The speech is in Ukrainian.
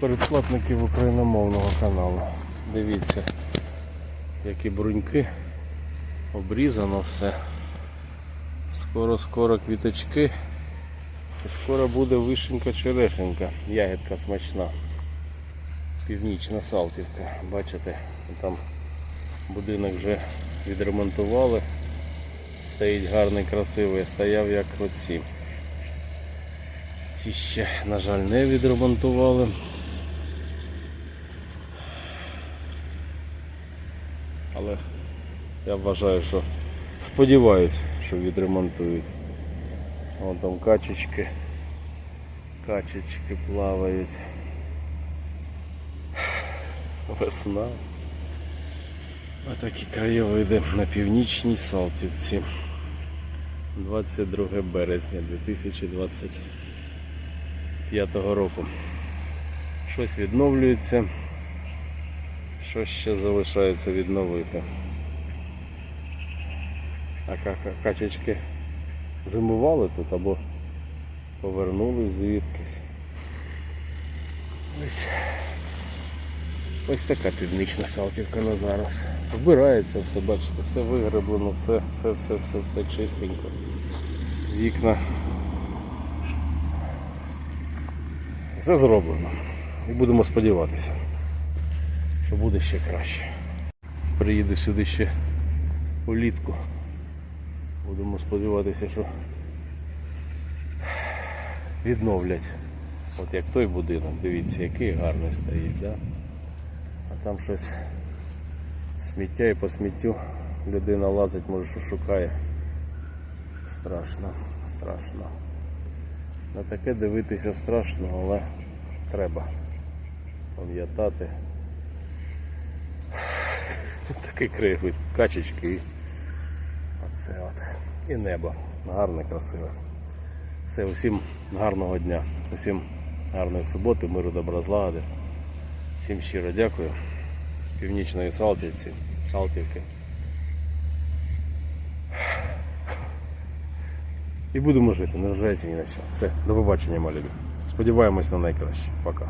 Передплатників україномовного каналу. Дивіться, які бруньки. Обрізано все. Скоро-скоро квіточки. І скоро буде вишенька черешенька. Ягідка смачна. Північна Салтівка. Бачите, там будинок вже відремонтували. Стоїть гарний, красивий, стояв як оці. Ці ще, на жаль, не відремонтували. Але я вважаю, що сподіваюсь, що відремонтують. Вон там качечки. Качечки плавають. Весна. Отакі краєвиди на північній Салтівці. 22 березня 2025 року. Щось відновлюється, що ще залишається відновити. А качечки зимували тут або повернулись звідкись. Ось, ось така північна Салтівка на зараз. Вбирається все, бачите, все вигреблено, все, все, все, все, все чистенько. Вікна. Все зроблено. І будемо сподіватися, що буде ще краще. Приїду сюди ще улітку. Будемо сподіватися, що відновлять. От як той будинок, дивіться, який гарний стоїть, да? а там щось сміття і по сміттю людина лазить, може що шукає. Страшно, страшно. На таке дивитися страшно, але треба пам'ятати. Такий краєвид, качечки оце от. І небо. Гарне, красиве. Все, усім гарного дня, усім гарної суботи, миру, добра, злагоди. Всім щиро дякую. З північної Салтівці, Салтівки. І будемо жити, не зважаючи ні на що. Все, до побачення, малі. любі. Сподіваємось на найкраще. Пока.